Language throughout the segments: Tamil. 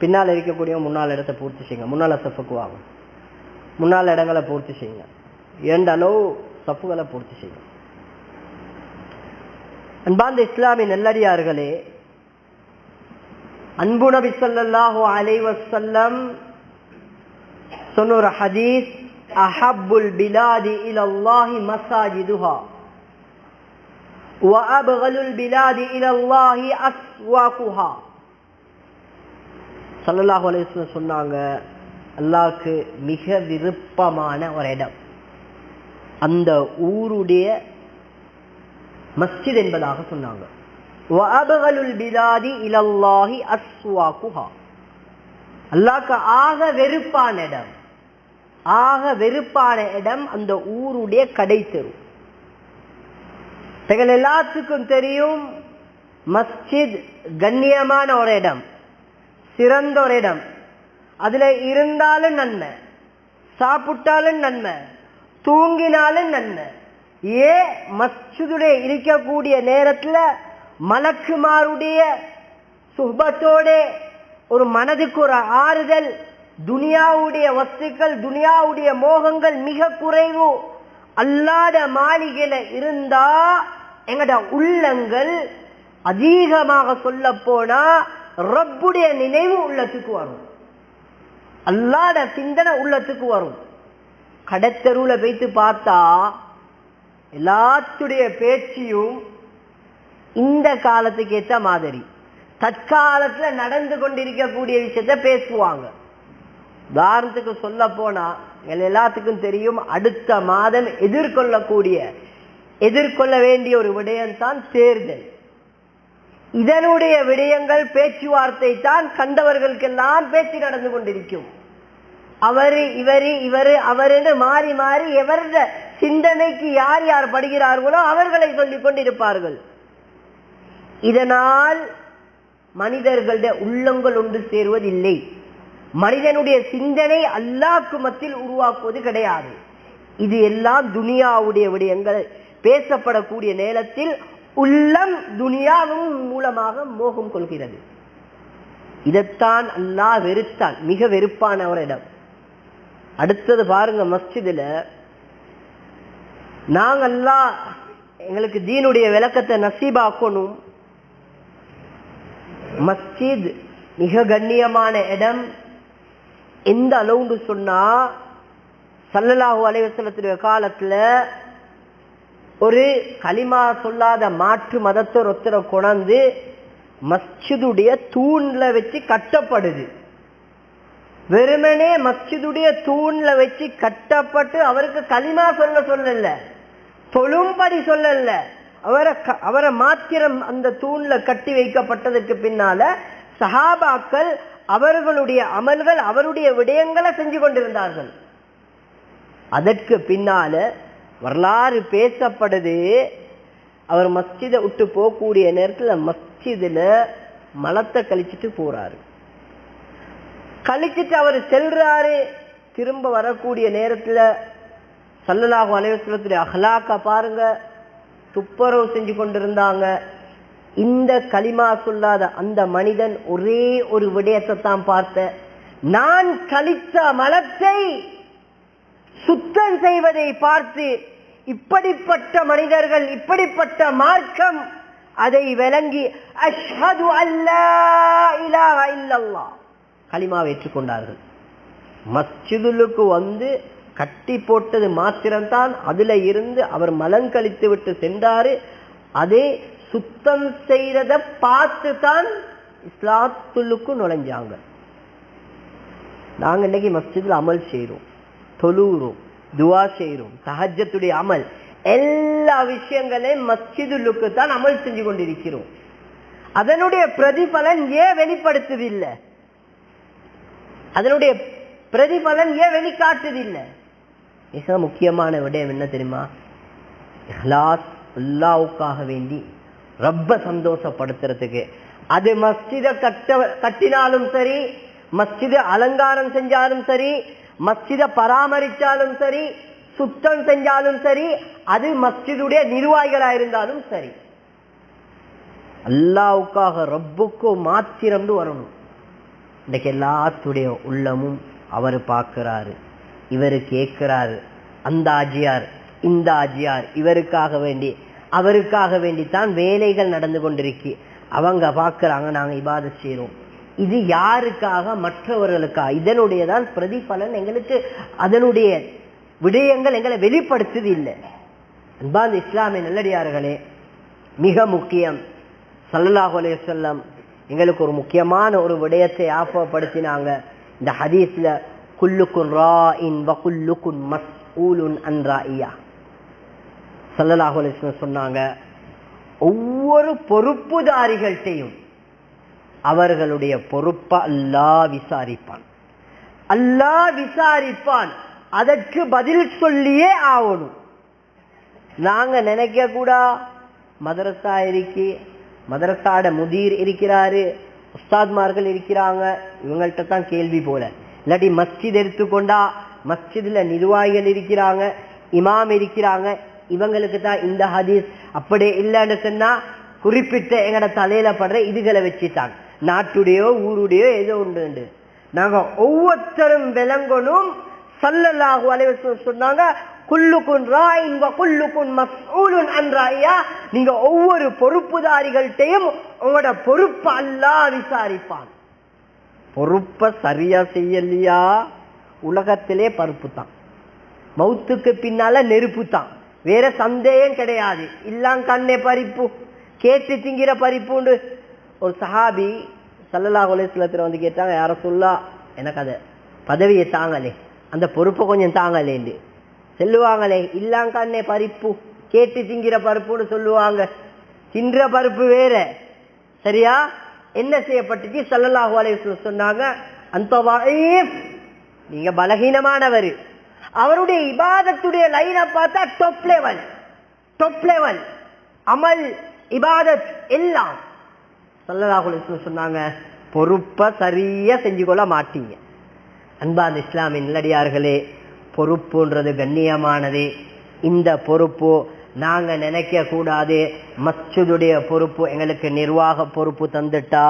பின்னால் இருக்கக்கூடிய முன்னாள் இடத்தை பூர்த்தி செய்யுங்க முன்னால் சஃபுக்கு வாங்க முன்னாள் இடங்களை பூர்த்தி செய்யுங்க இரண்டு அளவு சப்புகளை பூர்த்தி செய்யுங்க அன்பார்ந்த இஸ்லாமிய நல்லடியார்களே அன்பு நபி ஸல்லல்லாஹு அலைஹி வஸல்லம் சொன்ன ஒரு ஹதீஸ் அஹப்புல் பிலாதி இலல்லாஹி மசாஜிதுஹா وأبغل البلاد إلى الله أسواقها சல்லாஹ் அலிஸ்லம் சொன்னாங்க அல்லாவுக்கு மிக விருப்பமான ஒரு இடம். அந்த ஊருடைய மஸ்ஜித் என்பதாக சொன்னாங்க. அல்லாக்கு ஆக வெறுப்பான இடம். ஆக வெறுப்பான இடம் அந்த ஊருடைய கடை தெரு எல்லாத்துக்கும் தெரியும் மஸ்ஜித் கண்ணியமான ஒரு இடம். சிறந்த ஒரு இடம் அதுல இருந்தாலும் நன்மை சாப்பிட்டாலும் நன்மை தூங்கினாலும் நன்மை. ஏன் மஸ்ஜிதுடைய இருக்கக்கூடிய நேரத்துல மலக்குமாருடைய சுபத்தோட ஒரு மனதுக்கு ஒரு ஆறுதல் துனியாவுடைய வஸ்துக்கள் துனியாவுடைய மோகங்கள் மிக குறைவு. அல்லாத மாளிகையில இருந்தா எங்கட உள்ளங்கள் அதிகமாக சொல்ல போனா ரப்புடைய நினைவு உள்ளத்துக்கு வரும். அல்லாத சிந்தனை உள்ளத்துக்கு வரும். கடத்தருவுல வைத்து பார்த்தா எல்லாத்துடைய பேச்சியும் இந்த காலத்துக்கு ஏற்ற மாதிரி தற்காலத்துல நடந்து கொண்டிருக்கக்கூடிய விஷயத்த பேசுவாங்க. உதாரணத்துக்கு சொல்ல போனா எங்கள் எல்லாத்துக்கும் தெரியும் அடுத்த மாதம் எதிர்கொள்ளக்கூடிய எதிர்கொள்ள வேண்டிய ஒரு விடயம்தான் தேர்தல். இதனுடைய விடயங்கள் பேச்சுவார்த்தை தான் கண்டவர்களுக்கெல்லாம் பேச்சு நடந்து கொண்டிருக்கும். அவரு இவரு இவரு அவருன்னு மாறி மாறி எவருடைய சிந்தனைக்கு யார் யார் படுகிறார்களோ அவர்களை சொல்லிக் கொண்டிருப்பார்கள். இதனால் மனிதர்களுடைய உள்ளங்கள் ஒன்று சேருவதில்லை. மனிதனுடைய சிந்தனை அல்லாக்கு மத்தியில் உருவாக்குவது கிடையாது. இது எல்லாம் துனியாவுடைய விடயங்கள். பேசப்படக்கூடிய நேரத்தில் உள்ளம் துனியாவும் மூலமாக மோகம் கொள்கிறது. இதைத்தான் அல்லாஹ் வெறுத்தான் மிக வெறுப்பான ஒரு இடம். அடுத்தது பாருங்க மஸ்ஜிதுல நாங்கள்லாம் எங்களுக்கு தீனுடைய விளக்கத்தை நசீபாக்கணும். மஸ்ஜித் மிக கண்ணியமான இடம். எந்த அளவுன்னு சொன்னா சல்லலாஹூ அலைவசலத்துடைய காலத்துல ஒரு களிமா சொல்லாத மாற்று மதத்தை ஒருத்தரை கொண்டாந்து மஸ்ஜிதுடைய தூண்ல வச்சு கட்டப்படுது. வெறுமனே மஸ்ஜிதுடைய தூண்ல வச்சு கட்டப்பட்டு அவருக்கு களிமா சொல்ல சொல்லல. தொழும்படி சொல்லல. அவரை அவரை மாத்திரம் அந்த தூண்ல கட்டி வைக்கப்பட்டதுக்கு பின்னால சஹாபாக்கள் அவர்களுடைய அமல்கள் அவருடைய விடயங்களை செஞ்சு கொண்டிருந்தார்கள். அதற்கு பின்னால வரலாறு பேசப்படுது. அவர் மஸ்ஜிதை விட்டு போகக்கூடிய நேரத்துல மஸ்ஜிதுல மலத்தை கழிச்சிட்டு போறாரு. கழிச்சிட்டு அவர் செல்றாரு. திரும்ப வரக்கூடிய நேரத்துல சல்லலாகும் அலைவசலத்துடைய அஹ்லாக்க பாருங்க. துப்புரவு செஞ்சு கொண்டிருந்தாங்க. இந்த களிமா சொல்லாத அந்த மனிதன் ஒரே ஒரு விடயத்தை தான் பார்த்த. நான் கழித்த மலத்தை சுத்தம் செய்வதை பார்த்து இப்படிப்பட்ட மனிதர்கள் இப்படிப்பட்ட மார்க்கம் அதை விளங்கி அஷ்ஹது அல்லா இலாஹ களிமாவை ஏற்றுக்கொண்டார்கள். மஸ்ஜிதுலுக்கு வந்து கட்டி போட்டது மாத்திரம்தான் அதுல இருந்து அவர் மலங்கழித்து விட்டு சென்றாரு. அதே சுத்தம் செய்ததை பார்த்து தான் இஸ்லாத்துலுக்கு நுழைஞ்சாங்க. நாங்க இன்னைக்கு மஸ்ஜிதில் அமல் செய்யறோம் தொழுகிறோம் துவா செய்யறோம் சஹஜத்துடைய அமல். எல்லா விஷயங்களையும் மஸ்ஜிதுலுக்கு தான் அமல் செஞ்சு கொண்டிருக்கிறோம். அதனுடைய பிரதிபலன் ஏன் வெளிப்படுத்துதில்லை? அதனுடைய பிரதிபலன் ஏன் வெளிக்காட்டுதில்லை? மிக முக்கியமான விடயம் என்ன தெரியுமா? இஹ்லாஸ் அல்லாவுக்காக வேண்டி ரொம்ப சந்தோஷப்படுத்துறதுக்கு. அது மஸ்ஜித கட்ட கட்டினாலும் சரி மஸ்ஜித அலங்காரம் செஞ்சாலும் சரி மஸ்ஜித பராமரிச்சாலும் சரி சுத்தம் செஞ்சாலும் சரி அது மஸ்ஜிதுடைய நிர்வாகிகளா இருந்தாலும் சரி. அல்லாவுக்காக ரப்புக்கு மாத்திரம்னு வரணும். இன்னைக்கு எல்லாத்துடைய உள்ளமும் அவர் பார்க்கிறாரு இவர் கேட்கிறாரு அந்த ஆஜியார் இந்த ஆஜியார் இவருக்காக வேண்டி அவருக்காக வேண்டித்தான் வேலைகள் நடந்து கொண்டிருக்கு. அவங்க பார்க்குறாங்க நாங்க இபாதத் செய்கிறோம் இது யாருக்காக? மற்றவர்களுக்காக இதனுடையதான் பிரதிபலன் எங்களுக்கு அதனுடைய விடயங்கள் எங்களை வெளிப்படுத்துது இல்லை அன்பாந்த இஸ்லாமிய நல்லடியார்களே மிக முக்கியம். சல்லல்லாஹு அலைஹி எங்களுக்கு ஒரு முக்கியமான ஒரு விடயத்தை ஆபப்படுத்தினாங்க இந்த ஹதீஸ்ல குல்லுக்குன் ரா இன் குல்லுக்குன் மஸ்ஊலுன் ஊலுன் அன்றா சல்லல்லாஹு அலைஹி சொன்னாங்க ஒவ்வொரு பொறுப்புதாரிகள்கிட்டையும் அவர்களுடைய பொறுப்பை அல்லாஹ் விசாரிப்பான். அல்லாஹ் விசாரிப்பான். அதற்கு பதில் சொல்லியே ஆகணும். நாங்க நினைக்க கூடா மதரசா இருக்கு மதரசாட முதிர் இருக்கிறாரு உஸ்தாத்மார்கள் இருக்கிறாங்க இவங்கள்ட்ட தான் கேள்வி போல. இல்லாட்டி மஸ்ஜித் எடுத்துக்கொண்டா மஸ்ஜிதுல நிர்வாகிகள் இருக்கிறாங்க இமாம் இருக்கிறாங்க இவங்களுக்கு தான் இந்த ஹதீஸ் அப்படி இல்லைன்னு சொன்னா குறிப்பிட்ட எங்கட தலையில படுற இதுகளை வச்சுட்டாங்க. நாட்டுடையோ ஊருடையோ ஏதோ உண்டு. நாங்க ஒவ்வொருத்தரும் விளங்கணும். சல்லல்லாஹு அலைவர் சொன்னாங்க குல்லுக்குன் ராயின் இங்க குல்லுக்குன் மசூலுன் அன்றாயா நீங்க ஒவ்வொரு பொறுப்புதாரிகள்கிட்டையும் உங்களோட பொறுப்பை அல்லா விசாரிப்பான். பொறுப்பை சரியா செய்யலையா? உலகத்திலே பருப்பு தான் மௌத்துக்கு பின்னால நெருப்பு தான் வேற சந்தேகம் கிடையாது. இல்லாங் கண்ணே பறிப்பு. கேட்டு திங்கிற பறிப்புண்டு ஒரு சஹாபி சல்லல்லா அலைஹி வந்து கேட்டாங்க யார சொல்லா எனக்கு அதை பதவியை தாங்களே அந்த பொறுப்பை கொஞ்சம் தாங்களேண்டு சொல்லுவாங்களே இல்லாங்கண்ணே பருப்பு பறிப்பு கேட்டு திங்கிற பருப்புன்னு சொல்லுவாங்க. தின்ற பருப்பு வேற. சரியா? என்ன செய்யப்பட்டுச்சு? சல்லல்லாஹு அலைஹி சொன்னாங்க அந்த நீங்க பலகீனமானவர். அவருடைய இபாதத்துடைய லைனை பார்த்தா டொப் லெவல் டொப் லெவல் அமல் இபாதத் எல்லாம் சல்லல்லாஹு சொன்னாங்க பொறுப்பை சரியா செஞ்சு கொள்ள மாட்டீங்க. அன்பாந்த இஸ்லாமின் நல்லடியார்களே பொறுப்புன்றது கண்ணியமானது. இந்த பொறுப்பு நாங்க நினைக்க கூடாது மச்சதுடைய பொறுப்பு எங்களுக்கு நிர்வாக பொறுப்பு தந்துட்டா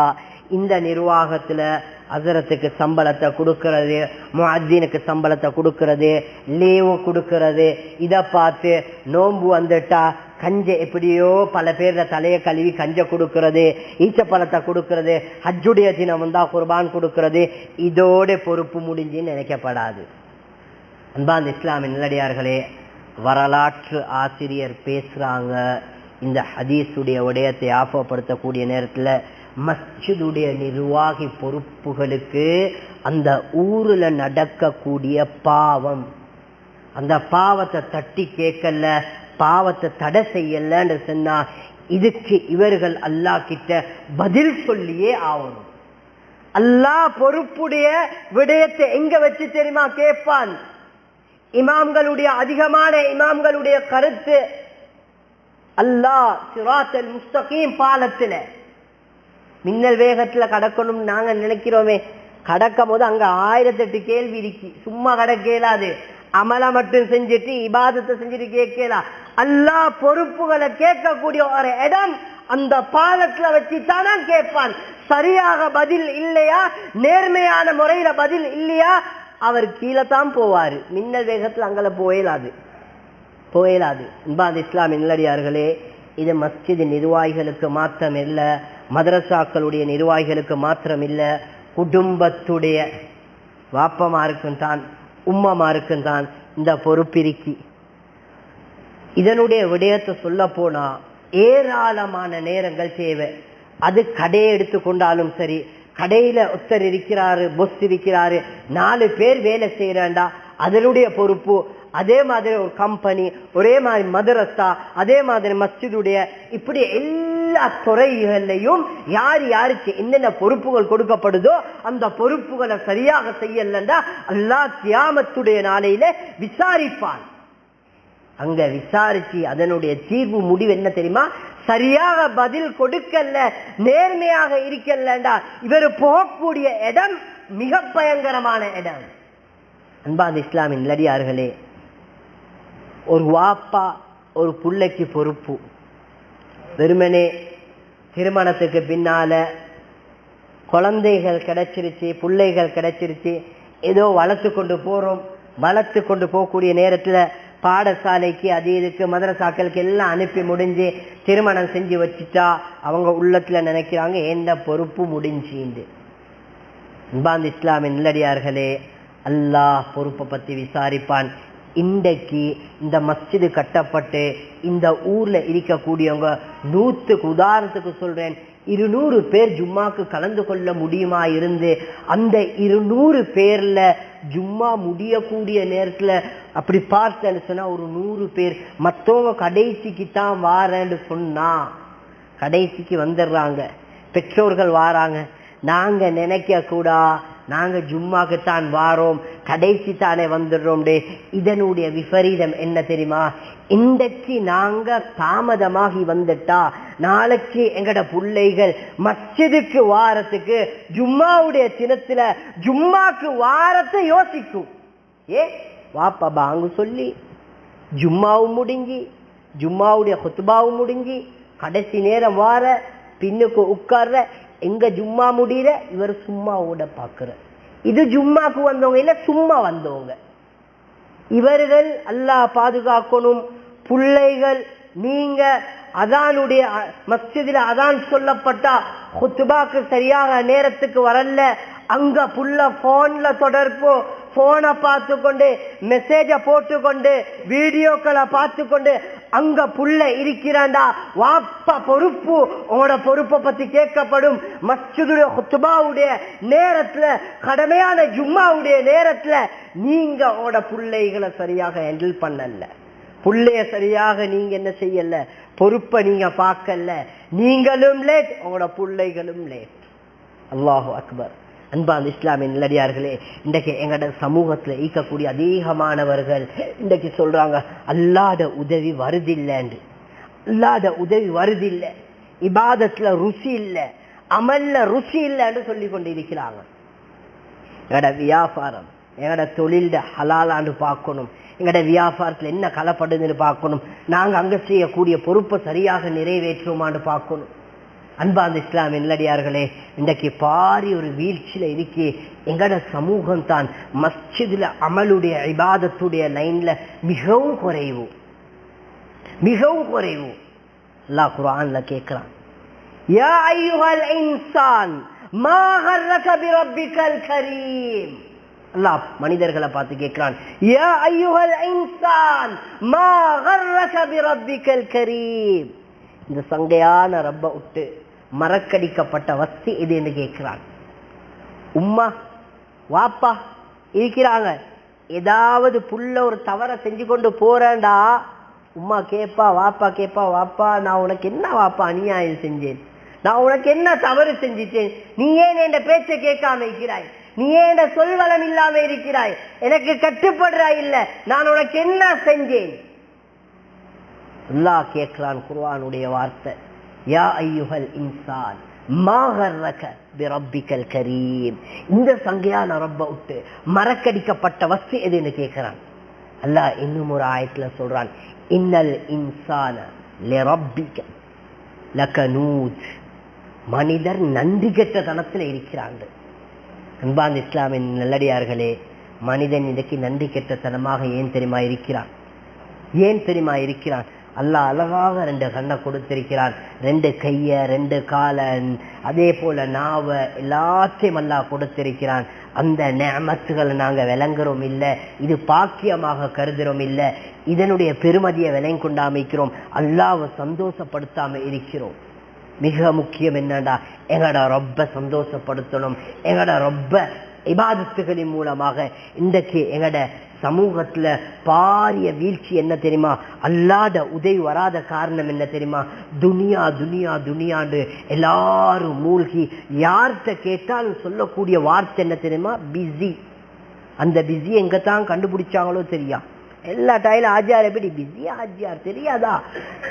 இந்த நிர்வாகத்துல அசரத்துக்கு சம்பளத்தை கொடுக்கறது முஹத்தீனுக்கு சம்பளத்தை கொடுக்கறது லீவு கொடுக்கறது இதை பார்த்து நோன்பு வந்துட்டா கஞ்ச எப்படியோ பல பேர்ல தலையை கழுவி கஞ்ச கொடுக்கறது ஈச்சப்பழத்தை கொடுக்கறது ஹஜ்ஜுடைய தினம் வந்தா குர்பான் கொடுக்கறது இதோட பொறுப்பு முடிஞ்சுன்னு நினைக்கப்படாது. அன்பாந்த இஸ்லாமின் நல்லடியார்களே வரலாற்று ஆசிரியர் பேசுறாங்க. இந்த ஹதீஸுடைய உடையத்தை ஆபப்படுத்தக்கூடிய நேரத்துல மஸ்ஜிதுடைய நிர்வாகி பொறுப்புகளுக்கு அந்த ஊரில் நடக்கக்கூடிய பாவம். அந்த பாவத்தை தட்டி கேட்கல பாவத்தை தடை செய்யலன்னு சொன்னா இதுக்கு இவர்கள் அல்லாஹ் கிட்ட பதில் சொல்லியே ஆகணும். அல்லாஹ் பொறுப்புடைய விடயத்தை எங்க வச்சு தெரியுமா கேட்பான்? இமாம்களுடைய அதிகமான இமாம்களுடைய கருத்து அல்லாஹ் சிராத்தல் முஸ்தகீம் பாலத்துல மின்னல் வேகத்துல கடக்கணும் நாங்க நினைக்கிறோமே கடக்கும் போது அங்க ஆயிரத்தெட்டு கேள்வி இருக்கு. சும்மா கடக்க இயலாது அமல மட்டும் செஞ்சுட்டு இபாதத்தை செஞ்சுட்டு கேட்கலாம் அல்லாஹ் பொறுப்புகளை கேட்கக்கூடிய ஒரு இடம் அந்த பாலத்துல வச்சுத்தானா கேட்பான். சரியாக பதில் இல்லையா? நேர்மையான முறையில பதில் இல்லையா? அவர் கீழே தான் போவாரு. மின்னல் வேகத்துல அங்கே போயலாது. போயலாது. இன்பாத் இஸ்லாம் நல்லடியார்களே இது மஸ்ஜித் நிர்வாகிகளுக்கு மாத்திரம் இல்லை மதரசாக்களுடைய நிர்வாகிகளுக்கு மாத்திரம் இல்லை குடும்பத்துடைய வாப்பமாருக்கும் தான். உம்மமாருக்கும் தான் இந்த பொறுப்பிருக்கி. இதனுடைய விடயத்தை சொல்ல போனா ஏராளமான நேரங்கள் தேவை. அது கடையை எடுத்துக்கொண்டாலும் சரி கடையில ஒருத்தர் இருக்கிறாரு பொஸ் இருக்கிறாரு நாலு பேர் வேலை செய்யறாண்டா அதனுடைய பொறுப்பு அதே மாதிரி ஒரு கம்பெனி ஒரே மாதிரி மதரசா அதே மாதிரி மஸ்ஜிதுடைய இப்படி எல்லா துறைகள்லையும் யார் யாருக்கு என்னென்ன பொறுப்புகள் கொடுக்கப்படுதோ அந்த பொறுப்புகளை சரியாக செய்யலண்டா அல்லா தியாமத்துடைய நாளையில விசாரிப்பான். அங்க விசாரிச்சு அதனுடைய தீர்வு முடிவு என்ன தெரியுமா? சரியாக பதில் கொடுக்கல நேர்மையாக இருக்கலண்டா. இவர் போகக்கூடிய இடம் மிக பயங்கரமான இடம். அன்பாந்த இஸ்லாமின் நிலடியார்களே ஒரு வாப்பா ஒரு புள்ளைக்கு பொறுப்பு. வெறுமனே திருமணத்துக்கு பின்னால குழந்தைகள் கிடைச்சிருச்சு பிள்ளைகள் கிடைச்சிருச்சு ஏதோ வளர்த்து கொண்டு போறோம் வளர்த்து கொண்டு போகக்கூடிய நேரத்துல பாடசாலைக்கு அது இதுக்கு மதரசாக்களுக்கு எல்லாம் அனுப்பி முடிஞ்சு திருமணம் செஞ்சு வச்சுட்டா அவங்க உள்ளத்துல நினைக்கிறாங்க எந்த பொறுப்பு முடிஞ்சின்னு இஸ்லாமின் நல்லடியார்களே அல்லாஹ் பொறுப்பை பத்தி விசாரிப்பான். இன்றைக்கு இந்த மஸ்ஜிது கட்டப்பட்டு இந்த ஊர்ல இருக்கக்கூடியவங்க நூத்துக்கு உதாரணத்துக்கு சொல்றேன் இருநூறு பேர் ஜும்மாக்கு கலந்து கொள்ள முடியுமா இருந்து அந்த இருநூறு பேர்ல ஜும்மா முடியக்கூடிய நேரத்துல அப்படி பார்த்தேன்னு சொன்னா ஒரு நூறு பேர். மத்தவங்க கடைசிக்கு தான் வாரேன்னு சொன்னா கடைசிக்கு வந்துடுறாங்க. பெற்றோர்கள் வாராங்க. நாங்க நினைக்க கூடா நாங்க ஜும்மாக்கு தான் வாரோம் கடைசி தானே வந்துடுறோம் இதனுடைய விபரீதம் என்ன தெரியுமா? இன்றைக்கு நாங்க தாமதமாகி வந்துட்டா நாளைக்கு எங்கட பிள்ளைகள் மச்சதுக்கு வாரத்துக்கு ஜும்மாவுடைய தினத்துல ஜும்மாக்கு வாரத்தை யோசிக்கும். ஏ வாப்பா பாங்கு சொல்லி ஜும்மாவும் முடிஞ்சி ஜும்மாவுடைய குத்துபாவும் முடிஞ்சி கடைசி நேரம் வார பின்னுக்கு உட்கார்ற எங்க ஜும்மா முடியல இவர் சும்மா ஓட பாக்குற இது ஜும்மாக்கு வந்தவங்க இல்ல சும்மா வந்தவங்க. இவர்கள் அல்லாஹ் பாதுகாக்கணும். பிள்ளைகள் நீங்க அதானுடைய மஸ்ஜிதில் அதான் சொல்லப்பட்டா குத்துபாக்கு சரியாக நேரத்துக்கு வரல. அங்க புள்ள போன்ல தொடர்போ போனை பார்த்து கொண்டு மெசேஜை போட்டுக்கொண்டு வீடியோக்களை பார்த்து கொண்டு அங்க புள்ள இருக்கிறாண்டா. வாப்பா பொறுப்பு. உங்களோட பொறுப்பை பத்தி கேட்கப்படும். மஸ்ஜிதுடைய குத்துபாவுடைய நேரத்துல கடமையான ஜும்மாவுடைய நேரத்துல நீங்க உங்களோட பிள்ளைகளை சரியாக ஹேண்டில் பண்ணல. புள்ளைய சரியாக நீங்க என்ன செய்யல? பொறுப்பை நீங்க பார்க்கல. நீங்களும் லேட் உங்களோட பிள்ளைகளும் லேட் அல்லாஹு அக்பர். அன்பான் இஸ்லாமின் நிலடியார்களே இன்றைக்கு எங்கட சமூகத்துல ஈக்கக்கூடிய அதிகமானவர்கள் இன்றைக்கு சொல்றாங்க அல்லாத உதவி வருதில்லைன்னு. அல்லாத உதவி வருதில்லை. இபாதத்துல ருசி இல்லை. அமல்ல ருசி இல்லைன்னு சொல்லி கொண்டு இருக்கிறாங்க எங்கட வியாபாரம் எங்கட தொழில ஹலாலான்னு பார்க்கணும். எங்கட வியாபாரத்துல என்ன கலப்படுதுன்னு பார்க்கணும். நாங்க அங்க செய்யக்கூடிய பொறுப்பை சரியாக நிறைவேற்றுவோமான்னு பார்க்கணும். அன்பாந்த இஸ்லாம் நல்லடியார்களே இன்றைக்கு பாரி ஒரு வீழ்ச்சியில இருக்கி எங்கட சமூகம் தான் மஸ்ஜிதில் அமலுடைய இபாதத்துடைய லைனில் மிகவும் குறைவு. மிகவும் குறைவு. அல்லாஹ் குரான்ல கேட்கிறான். யா ஐயுகல் இன்சான் கரீம். அல்லாஹ் மனிதர்களை பார்த்து கேட்கிறான். யா ஐயுஹல் இன்சான் மா கர்ரக கரீம். இந்த சங்கையான ரப்ப விட்டு மறக்கடிக்கப்பட்ட வஸ்தி இது என்று கேட்கிறான் உம்மா வாப்பா இருக்கிறாங்க. ஏதாவது புள்ள ஒரு தவற செஞ்சு கொண்டு போறேன்டா. உம்மா கேப்பா வாப்பா கேப்பா வாப்பா நான் உனக்கு என்ன வாப்பா அநியாயம் செஞ்சேன்? நான் உனக்கு என்ன தவறு செஞ்சிட்டேன்? நீ ஏன் என் பேச்சை கேட்காம இருக்கிறாய்? நீ ஏன் சொல்வளம் இல்லாம இருக்கிறாய்? எனக்கு கட்டுப்படுறாய் இல்ல. நான் உனக்கு என்ன செஞ்சேன்? அல்லாஹ் கேட்கிறான் குருவானுடைய வார்த்தை. யா ஐயுகல் இன்சான் மாகர்ரக கரீம். இந்த சங்கையான ரப்ப விட்டு மறக்கடிக்கப்பட்ட வஸ்து எதுன்னு கேட்கிறான் அல்லாஹ் இன்னும் ஒரு ஆயத்துல சொல்றான் இன்னல் இன்சான லிரப்பிக மனிதர் நன்றி கெட்ட தனத்துல இருக்கிறாங்க. அன்பாந்த இஸ்லாமின் நல்லடியார்களே மனிதன் இன்றைக்கு நன்றி கெட்டத்தனமாக ஏன் தெரியுமா இருக்கிறான்? ஏன் தெரியுமா இருக்கிறான்? அல்லாஹ் அழகாக ரெண்டு கண்ணை கொடுத்திருக்கிறான் ரெண்டு கையை ரெண்டு கால அதே போல நாவ எல்லாத்தையும் அல்லாஹ் கொடுத்திருக்கிறான் அந்த நேமத்துகளை நாங்க விளங்குறோம் இல்லை இது பாக்கியமாக கருதுகிறோம் இல்லை இதனுடைய பெருமதியை விலை கொண்டாமிக்கிறோம் அல்லாவை சந்தோஷப்படுத்தாமல் இருக்கிறோம். மிக முக்கியம் என்னடா எங்கட ரொம்ப சந்தோஷப்படுத்தணும் எங்கட ரொம்ப இபாதத்துகளின் மூலமாக இன்றைக்கு எங்கட சமூகத்துல பாரிய வீழ்ச்சி என்ன தெரியுமா? அல்லாத உதவி வராத காரணம் என்ன தெரியுமா? துனியா துனியா துனியாண்டு எல்லாரும் மூழ்கி யார்கிட்ட கேட்டாலும் சொல்லக்கூடிய வார்த்தை என்ன தெரியுமா? பிஸி அந்த பிஸி எங்கத்தான் தான் கண்டுபிடிச்சாங்களோ தெரியா? எல்லா டைலும் ஆஜியார் எப்படி? பிஸி ஆஜியார். தெரியாதா?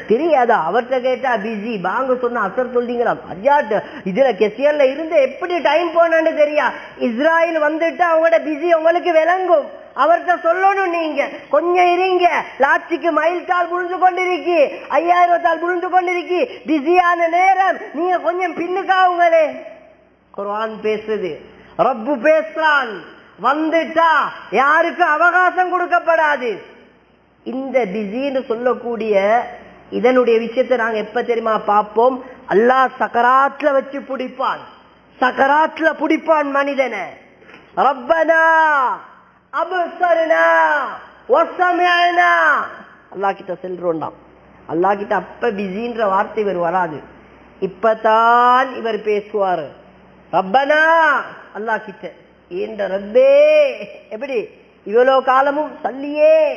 தெரியாதா? அவர்கிட்ட கேட்டா பிஸி வாங்க சொன்னா அசர் சொல்றீங்களா? ஆஜியார் இதுல கெசியர்ல இருந்து எப்படி டைம் போனான்னு தெரியா? இஸ்ராயல் வந்துட்டு அவங்களோட பிஸி உங்களுக்கு விளங்கும். அவர்கிட்ட சொல்லணும் நீங்க. கொஞ்சம் இருங்க. லாட்சிக்கு மைல் கால் புழுந்து கொண்டிருக்கி. ஐயாயிரம் தால் புழுந்து கொண்டிருக்கி. பிஸியான நேரம் நீங்க கொஞ்சம் பின்னுக்காவுங்களே குரான் பேசுது. ரப்பு பேசுறான். வந்துட்டா யாருக்கு அவகாசம் கொடுக்கப்படாது. இந்த பிஸின்னு சொல்லக்கூடிய இதனுடைய விஷயத்தை நாங்க எப்ப தெரியுமா பார்ப்போம்? அல்லாஹ் சக்கராத்துல வச்சு பிடிப்பான். சக்கராத்துல பிடிப்பான் மனிதனை. ரப்பனா அபசர்னா வசமிஅனா அல்லாஹ் கிட்ட செல்றோம்னா அல்லாஹ் கிட்ட அப்ப பிஸின்ற வார்த்தை இவர் வராது. இப்பதான் இவர் பேசுவாரு. ரப்பனா அல்லாஹ் கிட்ட. ஏண்ட ரப்பே எப்படி? இவ்வளவு காலமும் சல்லியே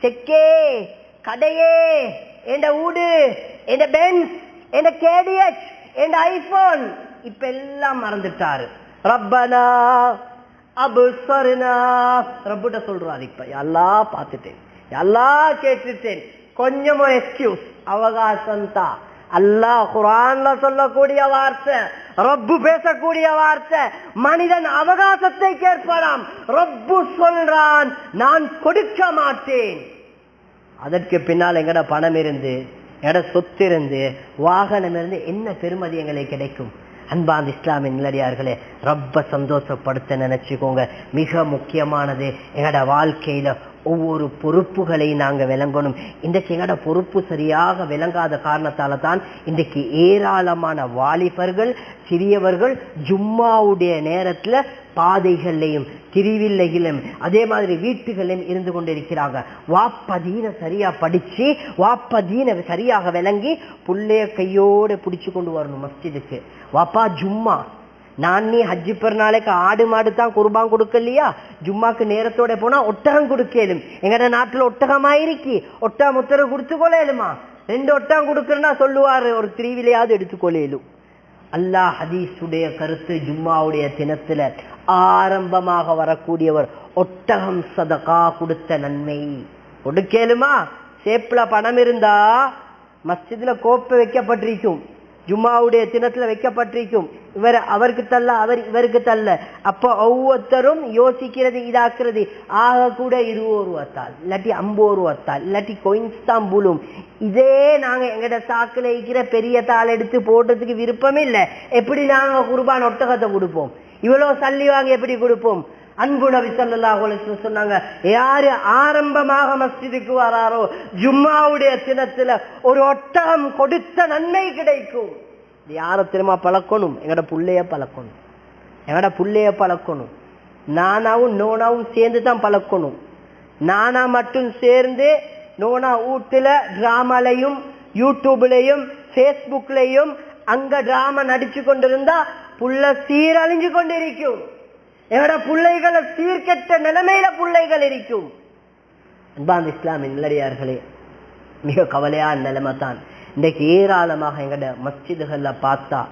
செக்கே கடையே என் ஊடு என் பென்ஸ் என் கேடிஎச் என் ஐபோன்? இப்ப எல்லாம் மறந்துட்டாரு. ரப்பனா அபுசர்னா. ரப்புட்ட சொல்றாரு இப்ப. எல்லாம் பார்த்துட்டேன். எல்லாம் கேட்டுட்டேன். கொஞ்சம் எக்ஸ்கியூஸ் அவகாசம் தான். அல்லாஹ் குரான்ல சொல்லக்கூடிய வார்த்தை ரப்பு பேசக்கூடிய வார்த்தை மனிதன் அவகாசத்தை கேட்பலாம் ரப்பு சொல்றான் நான் கொடுக்க மாட்டேன். அதற்கு பின்னால் எங்கட பணம் இருந்து எங்கட சொத்து இருந்து வாகனம் இருந்து என்ன பெருமதி எங்களுக்கு கிடைக்கும்? அன்பாந்த இஸ்லாமின் நிலடியார்களே ரொம்ப சந்தோஷப்படுத்த நினைச்சுக்கோங்க. மிக முக்கியமானது எங்கட வாழ்க்கையில ஒவ்வொரு பொறுப்புகளையும் நாங்க விளங்கணும். இன்றைக்கு எங்களோட பொறுப்பு சரியாக விளங்காத காரணத்தால தான் இன்றைக்கு ஏராளமான வாலிபர்கள் சிறியவர்கள் ஜும்மாவுடைய நேரத்துல பாதைகள்லையும் திருவில்லையிலும் அதே மாதிரி வீட்டுகளிலும் இருந்து கொண்டிருக்கிறாங்க. வாப்பதீன சரியா படிச்சு வாப்பதீன சரியாக விளங்கி புள்ளைய கையோட பிடிச்சு கொண்டு வரணும் மஸ்ஜிதுக்கு. வாப்பா ஜும்மா. நான் நீ ஹஜ்ஜி பெருநாளைக்கு ஆடு மாடு தான் குர்பான் கொடுக்கலையா? ஜும்மாக்கு நேரத்தோட போனா ஒட்டகம் கொடுக்கலும். எங்கட நாட்டுல ஒட்டகமாயிருக்கு ஒட்டகம் உத்தரவு கொடுத்து கொள்ளையலுமா ரெண்டு ஒட்டகம் கொடுக்குறேன்னா சொல்லுவாரு. ஒரு திருவிலையாவது எடுத்துக்கொள்ளையிலும் அல்லாஹ் ஹதீஸுடைய கருத்து ஜும்மாவுடைய தினத்துல ஆரம்பமாக வரக்கூடியவர் ஒட்டகம் சதகா கொடுத்த நன்மை. கொடுக்கலுமா? சேப்பில் பணம் இருந்தா மஸ்ஜித்ல கோப்பை வைக்கப்பட்டிருக்கும். ஜும்மாவுடைய தினத்துல வைக்கப்பட்டிருக்கும். இவர் அவருக்கு தள்ள அவர் இவருக்கு தள்ள அப்ப ஒவ்வொருத்தரும் யோசிக்கிறது இதாக்குறது. ஆக கூட இருபது இல்லாட்டி ஐம்பது ரூபத்தால் இல்லாட்டி கொயின்ஸ் தான் புழும். இதே நாங்க எங்கட சாக்கில் இருக்கிற பெரிய தாள் எடுத்து போடுறதுக்கு விருப்பம் இல்லை எப்படி நாங்க குருபான் ஒட்டகத்தை கொடுப்போம்? இவ்வளவு சல்லி வாங்கி எப்படி கொடுப்போம்? அன்பு நபி ஸல்லல்லாஹு சொன்னாங்க யாரு ஆரம்பமாக மஸ்ஜிதுக்கு வராரோ ஜும்மாவுடைய தினத்துல ஒரு ஒட்டகம் கொடுத்த நன்மை கிடைக்கும். இது யாரை திரும்ப பழக்கணும்? எங்கட புள்ளைய பழக்கணும். எங்கட புள்ளைய பழக்கணும். நானாவும் நோனாவும் சேர்ந்து தான் பழக்கணும். நானா மட்டும் சேர்ந்து நோனா வீட்டுல டிராமாலையும் யூடியூப்லயும் ஃபேஸ்புக்லயும் அங்க டிராமா நடிச்சு கொண்டிருந்தா புள்ள சீரழிஞ்சு கொண்டிருக்கும். எங்கட பிள்ளைகளை சீர்கெட்ட நிலைமையில பிள்ளைகள் இருக்கும். அன்பாந்த இஸ்லாமின் நல்லடியார்களே மிக கவலையான நிலைமை தான். இன்றைக்கு ஏராளமாக எங்கட மஸ்ஜிதுகள்ல பார்த்தா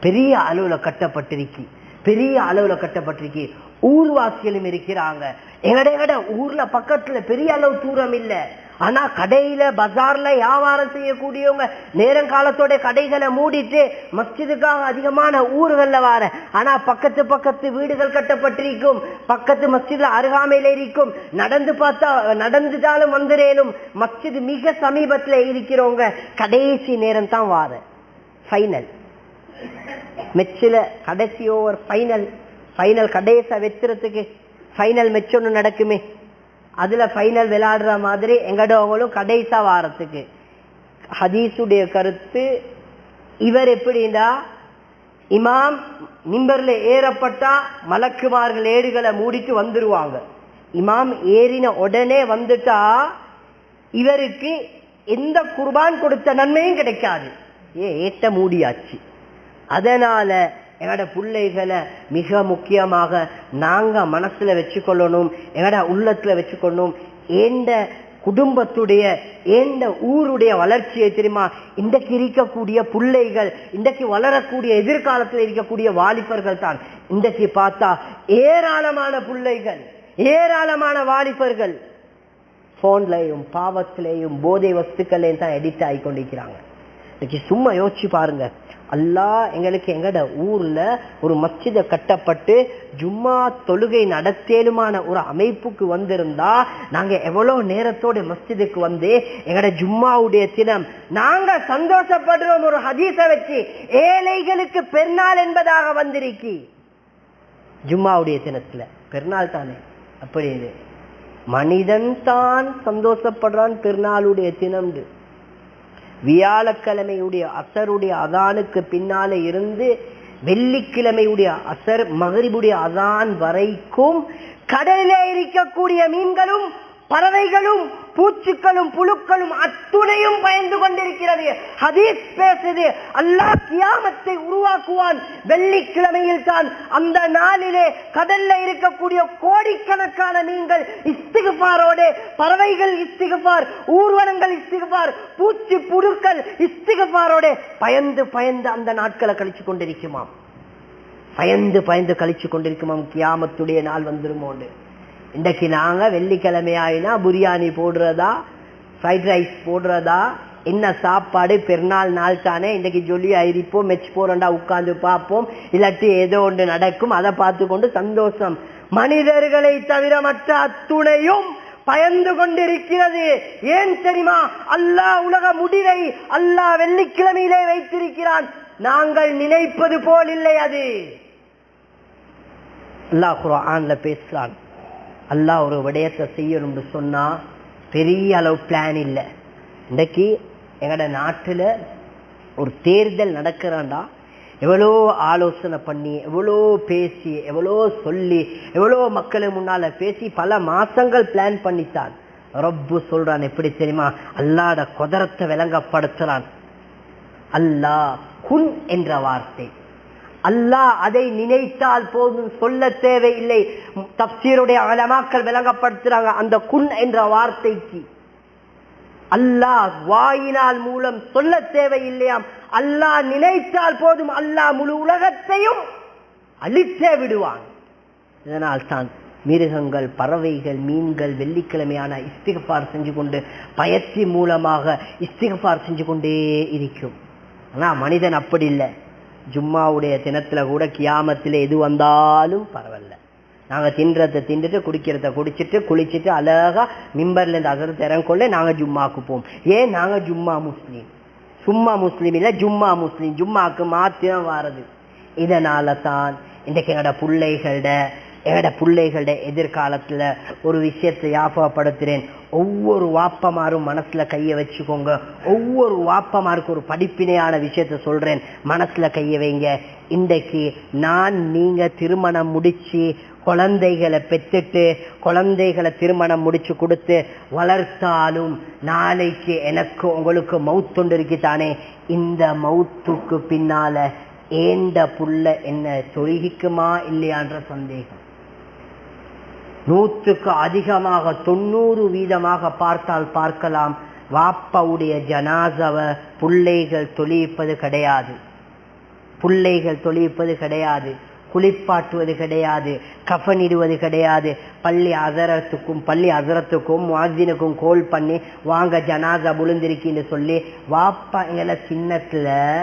பெரிய அளவுல கட்டப்பட்டிருக்கு. பெரிய அளவுல கட்டப்பட்டிருக்கு. ஊர்வாசிகளும் இருக்கிறாங்க. எங்கட எங்கட ஊர்ல பக்கத்துல பெரிய அளவு தூரம் இல்ல. ஆனா கடையில பஜார்ல வியாபாரம் செய்யக்கூடியவங்க நேரங்காலத்தோட கடைகளை மூடிட்டு மஸ்ஜிதுக்காக அதிகமான ஊர்கள்ல வார. ஆனா பக்கத்து பக்கத்து வீடுகள் கட்டப்பட்டிருக்கும். பக்கத்து மஸ்ஜித்ல அருகாமையில இருக்கும். நடந்து பார்த்தா நடந்துட்டாலும் வந்துடேனும் மஸ்ஜித் மிக சமீபத்துல இருக்கிறவங்க கடைசி நேரம் தான் வார. ஃபைனல் மெச்சில கடைசி ஓவர் ஃபைனல் ஃபைனல் கடைசா வெத்துறதுக்கு ஃபைனல் மெச்சொன்னு நடக்குமே. அதுல ஃபைனல் விளையாடுற மாதிரி எங்கடவங்களும் கடைசா வாரத்துக்கு. ஹதீஸுடைய கருத்து இவர் எப்படின்னா இமாம் மிம்பர்ல ஏறப்பட்டா மலக்குமார்கள் ஏடுகளை மூடிட்டு வந்துருவாங்க. இமாம் ஏறின உடனே வந்துட்டா இவருக்கு எந்த குர்பான் கொடுத்த நன்மையும் கிடைக்காது. ஏ ஏட்ட மூடியாச்சு. அதனால எங்கட பிள்ளைகளை மிக முக்கியமாக நாங்க மனசுல வச்சுக்கொள்ளணும் எங்களோட உள்ளத்துல வச்சுக்கொள்ளணும். எந்த குடும்பத்துடைய எந்த ஊருடைய வளர்ச்சியை தெரியுமா? இன்றைக்கு இருக்கக்கூடிய பிள்ளைகள் இன்றைக்கு வளரக்கூடிய எதிர்காலத்தில் இருக்கக்கூடிய வாலிபர்கள் தான். இன்றைக்கு பார்த்தா ஏராளமான பிள்ளைகள் ஏராளமான வாலிபர்கள் போன்லையும் பாவத்திலையும் போதை வஸ்துக்களையும் தான் எடிட் ஆகி கொண்டிருக்கிறாங்க. இன்னைக்கு சும்மா யோசிச்சு பாருங்க. அல்லாஹ் எங்களுக்கு எங்கட ஊர்ல ஒரு மஸ்ஜித கட்டப்பட்டு ஜும்மா தொழுகை நடத்தேலுமான ஒரு அமைப்புக்கு வந்திருந்தா நாங்க எவ்வளவு நேரத்தோட மஸ்ஜிதுக்கு வந்து எங்கட ஜும்மாவுடைய தினம் நாங்க சந்தோஷப்படுறோம் ஒரு ஹதீச வச்சு ஏழைகளுக்கு பெருநாள் என்பதாக வந்திருக்கி. ஜும்மாவுடைய தினத்துல பெருநாள் தானே அப்படி இது. மனிதன் தான் சந்தோஷப்படுறான் பெருநாளுடைய தினம் வியாழக்கிழமையுடைய அசருடைய அதானுக்கு பின்னால இருந்து வெள்ளிக்கிழமையுடைய அசர் மகரிபுடைய அதான் வரைக்கும் கடலிலே இருக்கக்கூடிய மீன்களும் பறவைகளும் பூச்சிகளும் புழுக்களும் அத்துணையும் பயந்து கொண்டிருக்கிறது. ஹதீஸ் பேசுது அல்லாஹ் கியாமத்தை உருவாக்குவான். வெள்ளிக்கிழமையில் தான் அந்த நாளிலே கடல்ல இருக்கக்கூடிய கோடிக்கணக்கான மீன்கள் இஸ்திகுபாரோடு பறவைகள் இஸ்திகுபார் ஊர்வனங்கள் இஸ்திகுபார் பூச்சி புழுக்கள் இஸ்திகுபாரோடு பயந்து பயந்து அந்த நாட்களை கழிச்சு கொண்டிருக்குமாம். பயந்து பயந்து கழிச்சு கொண்டிருக்குமாம். கியாமத்துடைய நாள் வந்துருமோண்டு. இன்றைக்கு நாங்க வெள்ளிக்கிழமை ஆயினா பிரியாணி போடுறதா ஃப்ரைட் ரைஸ் போடுறதா என்ன சாப்பாடு பெருநாள் நாள் தானே இன்றைக்கு ஜொல்லி ஆயிருப்போம் மெச்சு போகிறோண்டா உட்காந்து பார்ப்போம் இல்லாட்டி ஏதோ ஒன்று நடக்கும் அதை பார்த்து கொண்டு சந்தோஷம். மனிதர்களை தவிர மற்ற அத்துணையும் பயந்து கொண்டிருக்கிறது. ஏன் தெரியுமா? அல்லாஹ் உலக முடிவை அல்லாஹ் வெள்ளிக்கிழமையிலே வைத்திருக்கிறான். நாங்கள் நினைப்பது போல் இல்லை அது. அல்லாஹ் குரான்ல பேசுறான். அல்லாஹ் ஒரு விடயத்தை செய்யணும்னு சொன்னால் பெரிய அளவு பிளான் இல்லை. இன்றைக்கு எங்களோட நாட்டில் ஒரு தேர்தல் நடக்கிறாண்டா எவ்வளோ ஆலோசனை பண்ணி எவ்வளோ பேசி எவ்வளோ சொல்லி எவ்வளோ மக்களுக்கு முன்னால் பேசி பல மாதங்கள் பிளான் பண்ணித்தான். ரப்பு சொல்கிறான் எப்படி தெரியுமா? அல்லாட குதரத்தை விளங்கப்படுத்துகிறான் அல்லாஹ் குன் என்ற வார்த்தை. அல்லாஹ் அதை நினைத்தால் போதும் சொல்ல தேவையில்லை. தப்சீருடைய அலமாக்கள் விளங்கப்படுத்துறாங்க. அந்த குன் என்ற வார்த்தைக்கு. அல்லாஹ் வாயினால் மூலம் சொல்ல தேவையில்லையாம். அல்லாஹ் நினைத்தால் போதும் அல்லாஹ் முழு உலகத்தையும் அழித்தே விடுவான். இதனால் தான் மிருகங்கள் பறவைகள் மீன்கள் வெள்ளிக்கிழமையான இஸ்திகபார் செஞ்சு கொண்டு பயத்தின் மூலமாக இஸ்திகபார் செஞ்சு கொண்டே இருக்கும். ஆனா மனிதன் அப்படி இல்லை. ஜும்மாவுடைய தினத்துல கூட கியாமத்தில் எது வந்தாலும் பரவாயில்ல. நாங்க தின்றதை தின்றுட்டு குடிக்கிறத குடிச்சிட்டு குளிச்சுட்டு அழகா மிம்பர்லேருந்து அசரத்தை இறங்கொள்ள நாங்க ஜும்மாக்கு போவோம். ஏன்? நாங்க ஜும்மா முஸ்லீம். சும்மா முஸ்லீம் இல்லை ஜும்மா முஸ்லீம். ஜும்மாக்கு மாத்திரம் வாரது. இதனால தான் இன்றைக்கு என்னோட பிள்ளைகளோட எங்களோட பிள்ளைகளோட எதிர்காலத்துல ஒரு விஷயத்தை ஞாபகப்படுத்துறேன். ஒவ்வொரு வாப்பமாரும் மனசுல கைய வச்சுக்கோங்க. ஒவ்வொரு வாப்பமாருக்கு ஒரு படிப்பினையான விஷயத்த சொல்றேன். மனசுல கைய வைங்க. இன்றைக்கு நான் நீங்க திருமணம் முடிச்சு குழந்தைகளை பெற்றுட்டு குழந்தைகளை திருமணம் முடிச்சு கொடுத்து வளர்த்தாலும் நாளைக்கு எனக்கு உங்களுக்கு மவுத்துண்டு இருக்குதானே இந்த மவுத்துக்கு பின்னால ஏண்ட புள்ள என்ன தொழுகிக்குமா இல்லையான்ற சந்தேகம். நூற்றுக்கு அதிகமாக தொண்ணூறு வீதமாக பார்த்தால் பார்க்கலாம். வாப்பாவுடைய ஜனாசவ புள்ளைகள் தொழிப்பது கிடையாது. புள்ளைகள் தொழிப்பது கிடையாது. குளிப்பாட்டுவது கிடையாது. கஃனிடுவது கிடையாது. பள்ளி அசரத்துக்கும் பள்ளி அசரத்துக்கும் வாசினுக்கும் கோல் பண்ணி வாங்க ஜனாசா விழுந்திருக்கின்னு சொல்லி வாப்பா எங்களை சின்னத்துல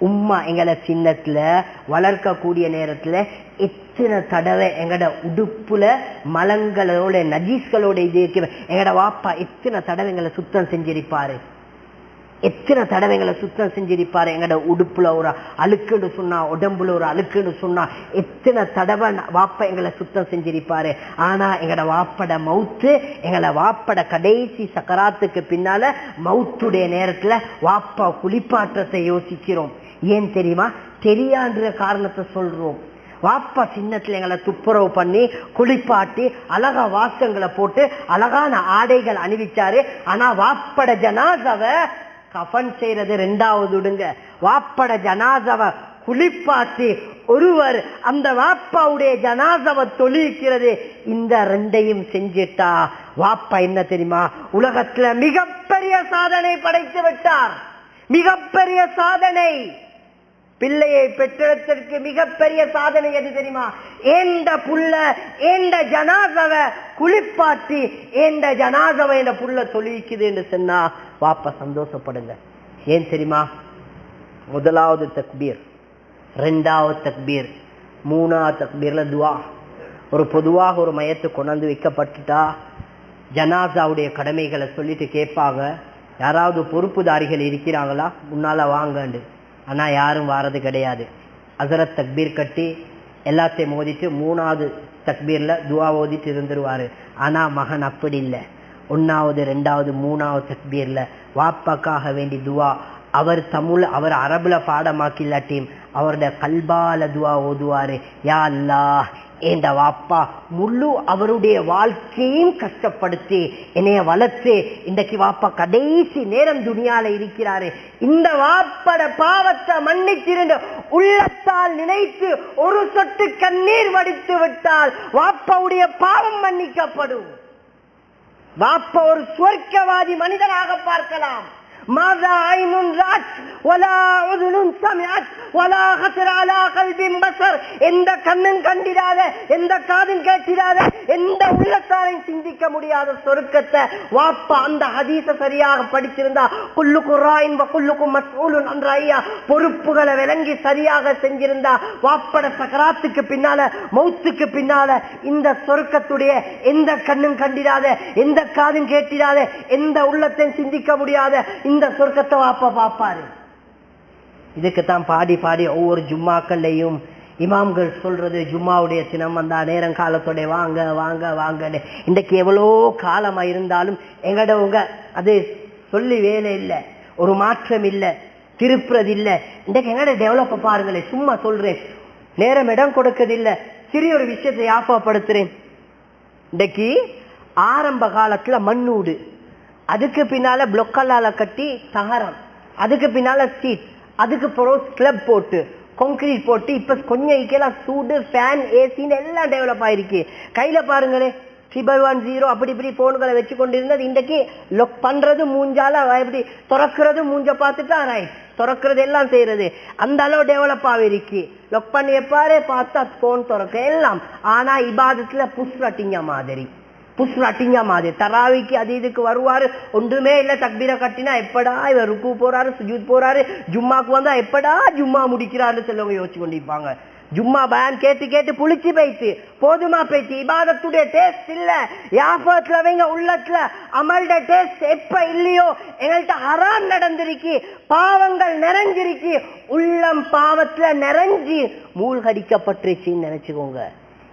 உம்மா எங்களை சின்னத்துல வளர்க்கக்கூடிய நேரத்துல எத்தனை தடவை எங்கட உடுப்புல மலங்களோட நஜீஸ்களோட இது எங்கட வாப்பா எத்தனை தடவை எங்களை சுத்தம் செஞ்சிருப்பாரு? எத்தனை தடவைங்களை சுத்தம் செஞ்சிருப்பாரு? எங்கட உடுப்புல ஒரு அழுக்குன்னு சொன்னா உடம்புல ஒரு அழுக்குன்னு சொன்னா எத்தனை தடவை வாப்பா எங்களை சுத்தம் செஞ்சிருப்பாரு? ஆனா எங்கட வாப்பட மவுத்து எங்களை வாப்பட கடைசி சக்கராத்துக்கு பின்னால மவுத்துடைய நேரத்துல வாப்பா குளிப்பாற்றத்தை யோசிக்கிறோம். ஏன் தெரியுமா? தெரியான்ற காரணத்தை சொல்றோம். வாப்பா சின்னத்துல எங்களை துப்புரவு பண்ணி குளிப்பாட்டி அழகா வாசங்களை போட்டு அழகான ஆடைகள் அணிவிச்சாரு. ஆனா வாப்பட ஜனாசவ கஃபன் செய்யறது ரெண்டாவது விடுங்க. வாப்பட ஜனாசவ குளிப்பாட்டி ஒருவர் அந்த வாப்பாவுடைய ஜனாசவ தொழிக்கிறது இந்த ரெண்டையும் செஞ்சிட்டா வாப்பா என்ன தெரியுமா? உலகத்துல மிகப்பெரிய சாதனை படைத்து விட்டார். மிகப்பெரிய சாதனை. பிள்ளையை பெற்றெடுத்ததற்கு மிகப்பெரிய சாதனை எது தெரியுமா? ஏண்ட புள்ள ஏண்ட ஜனாதவை குளிப்பாட்டி ஏண்ட ஜனாதவை என்ற புள்ள தொழிக்குது என்று சொன்னா வாப்ப சந்தோஷப்படுங்க. ஏன் தெரியுமா? முதலாவது தக்பீர் ரெண்டாவது தக்பீர் மூணாவது தக்பீர்ல துவா. ஒரு பொதுவாக ஒரு மையத்தை கொண்டாந்து வைக்கப்பட்டுட்டா ஜனாசாவுடைய கடமைகளை சொல்லிட்டு கேட்பாங்க. யாராவது பொறுப்புதாரிகள் இருக்கிறாங்களா? முன்னால வாங்கண்டு. ஆனா யாரும் வாரது கிடையாது. அசரத் தக்பீர் கட்டி எல்லாத்தையும் மோதிட்டு மூணாவது தக்பீர்ல துவா ஓதிட்டு இருந்துருவாரு. ஆனா மகன் அப்படி இல்லை. ஒன்றாவது ரெண்டாவது மூணாவது தக்பீர்ல வாப்பாக்காக வேண்டி துவா. அவர் தமிழ் அவர் அரபுல பாடமாக்கில்லாட்டியும் அவரோட கல்பால துவா ஓதுவாரு. யா அல்லாஹ் என்ற வாப்பா முழு அவருடைய வாழ்க்கையும் கஷ்டப்படுத்தி என்னைய வளர்த்து இன்றைக்கு வாப்பா கடைசி நேரம் துணியால இருக்கிறாரு. இந்த வாப்பட பாவத்தை மன்னித்திருந்த உள்ளத்தால் நினைத்து ஒரு சொட்டு கண்ணீர் வடித்து விட்டால் வாப்பாவுடைய பாவம் மன்னிக்கப்படும். வாப்பா ஒரு சுவர்க்கவாதி மனிதனாக பார்க்கலாம். ماذا عين رأت ولا أذن سمعت ولا خطر على قلب بصر எந்த கண்ணும் கண்டிராத எந்த காதும் கேட்டிராத எந்த உள்ளத்தாரையும் சிந்திக்க முடியாத சொருக்கத்தை வாப்பா அந்த ஹதீஸ சரியாக படிச்சிருந்தா குல்லுக்கு ராயின் குல்லுக்கும் மசூலுன் என்ற ஐயா பொறுப்புகளை விளங்கி சரியாக செஞ்சிருந்தா வாப்பட சக்கராத்துக்கு பின்னால மௌத்துக்கு பின்னால இந்த சொருக்கத்துடைய எந்த கண்ணும் கண்டிராத எந்த காதும் கேட்டிராத எந்த உள்ளத்தையும் சிந்திக்க முடியாத இந்த இந்த சொர்க்கத்தை வாப்பா பாப்பாரு. இதுக்குத்தான் பாடி பாடி ஒவ்வொரு ஜும்மாக்கள்லையும் இமாம்கள் சொல்றது ஜும்மாவுடைய தினம் வந்தா நேரம் காலத்தோட வாங்க வாங்க வாங்கன்னு. இன்றைக்கு எவ்வளோ காலமா இருந்தாலும் எங்கடவங்க அது சொல்லி வேலை இல்லை ஒரு மாற்றம் இல்லை திருப்புறது இல்லை. இன்றைக்கு எங்கட டெவலப் பாருங்களேன் சும்மா சொல்றேன். நேரம் இடம் கொடுக்கறதில்லை சிறிய ஒரு விஷயத்தை யாபப்படுத்துறேன் இன்றைக்கு ஆரம்ப காலத்துல மண்ணூடு. அதுக்கு பின்னால பிளொக்கல்லால கட்டி தகரம். அதுக்கு பின்னால சீட் அதுக்கு பிறகு ஸ்லப் போட்டு கொங்கிரீட் போட்டு இப்ப கொஞ்சம் இக்கெல்லாம் சூடு ஃபேன் ஏசின்னு எல்லாம் டெவலப் ஆயிருக்கு. கையில பாருங்களே ட்ரிபிள் ஒன் ஜீரோ அப்படி இப்படி போன்களை வச்சு கொண்டிருந்தது. இன்றைக்கு லொக் பண்றது மூஞ்சால எப்படி திறக்கிறது மூஞ்ச பார்த்துட்டா ரைட் திறக்கிறது எல்லாம் செய்யறது. அந்த அளவு டெவலப் ஆகிருக்கு லொக் பண்ணி எப்பாரே பார்த்தா போன் திறக்க எல்லாம். ஆனா இபாதத்துல புஷ் ரட்டிங்க மாதிரி. புஷ் நட்டிங்க மாதிரி. தராவிக்கு அது இதுக்கு வருவாரு. ஒன்றுமே இல்ல தக்பீரை கட்டினா எப்படா இவர் ருக்கு போறாரு சுஜூத் போறாரு ஜும்மாக்கு வந்தா எப்படா ஜும்மா முடிக்கிறாருன்னு சொல்லவங்க யோசிச்சு கொண்டிருப்பாங்க. ஜும்மா பயன் கேட்டு கேட்டு புளிச்சு போயிட்டு போதுமா போயிட்டு இபாதத்துடைய டேஸ்ட் இல்ல. யாபத்துல வைங்க உள்ளத்துல. அமல்ட டேஸ்ட் எப்ப இல்லையோ எங்கள்கிட்ட ஹராம் நடந்திருக்கு. பாவங்கள் நிறைஞ்சிருக்கு. உள்ளம் பாவத்துல நிறைஞ்சு மூழ்கடிக்கப்பட்டுருச்சுன்னு நினைச்சுக்கோங்க.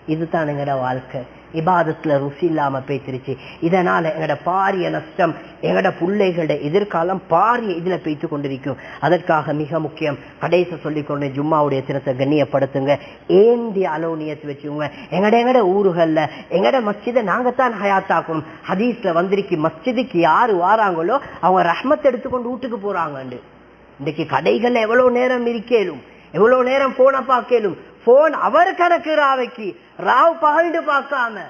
இதுதான் எங்கட வாழ்க்கை. இபாதத்துல ருசி இல்லாம பேத்திருச்சு இதனால எங்கட பாரிய நஷ்டம் எங்கட பிள்ளைகளோட எதிர்காலம் பாரிய இதுல பேய்த்து கொண்டிருக்கும். அதற்காக மிக முக்கியம் கடைசி சொல்லிக் கொண்டு ஜும்மாவுடைய தினத்தை கண்ணியப்படுத்துங்க. ஏந்தி அளவு நியத்து வச்சுக்கோங்க எங்கட எங்கட ஊர்கள்ல எங்கட மஸ்ஜிதை நாங்கத்தான் ஹயாத்தாக்கணும் ஹதீஸ்ல வந்திருக்கு மஸ்ஜிதுக்கு யாரு வாராங்களோ அவங்க ரஹ்மத்தை எடுத்துக்கொண்டு வீட்டுக்கு போறாங்கண்டு. இன்னைக்கு கடைகள்ல எவ்வளவு நேரம் இருக்கேலும் எவ்வளவு நேரம் போன பார்க்கலும் போன் அவர் கணக்கு ராவைக்கு ராவ் பகல்டு பார்க்காம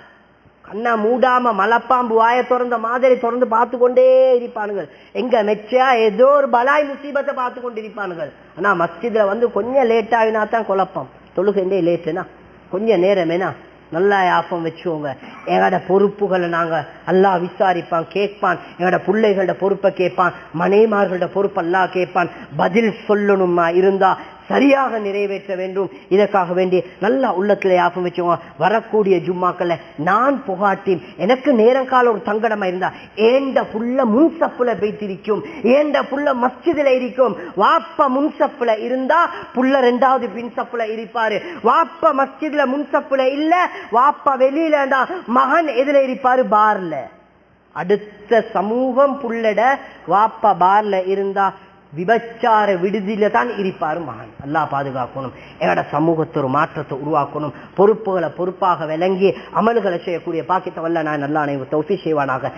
கண்ணை மூடாம மலப்பாம்பு வாய திறந்த மாதிரி திறந்து பார்த்து கொண்டே இருப்பானுங்கள் எங்க மெச்சா ஏதோ ஒரு பலாய் முசீபத்தை பார்த்து கொண்டு இருப்பானுங்கள் ஆனா மஸ்ஜித்ல வந்து கொஞ்சம் லேட் ஆகினா தான் குழப்பம். தொழுகண்டே லேட்டுனா கொஞ்சம் நேரமேனா நல்லா யாப்பம் வச்சுக்கோங்க. எங்களோட பொறுப்புகளை நாங்க எல்லாம் விசாரிப்பான் கேட்பான். எங்களோட பிள்ளைகளோட பொறுப்பை கேட்பான். மனைமார்களோட பொறுப்பெல்லாம் கேட்பான். பதில் சொல்லணுமா இருந்தா சரியாக நிறைவேற்ற வேண்டும். இதற்காக வேண்டி நல்லா உள்ளத்துல யாபம் வச்சுக்கோங்க. வரக்கூடிய ஜும்மாக்களை நான் புகாட்டி எனக்கு நேரங்கால ஒரு தங்கடமா இருந்தா ஏண்ட புள்ள முன்சப்புல பேத்திருக்கும் ஏண்ட புள்ள மஸ்ஜிதில் இருக்கும். வாப்ப முன்சப்புல இருந்தா புள்ள ரெண்டாவது பின்சப்புல இருப்பாரு. வாப்ப மஸ்ஜிதில் முன்சப்புல இல்ல வாப்பா வெளியிலடா மகன் எதுல இருப்பாரு? பார்ல. அடுத்த சமூகம் புள்ளட வாப்பா பார்ல இருந்தா விபச்சார விடுதியில தான் இருப்பாரு மகன். அல்லா பாதுகாக்கணும். எங்களோட சமூகத்தை ஒரு மாற்றத்தை உருவாக்கணும். பொறுப்புகளை பொறுப்பாக விளங்கி அமல்களை செய்யக்கூடிய பாக்கியத்தை வல்ல நான் நல்லா அனைவரும் செய்வானாக.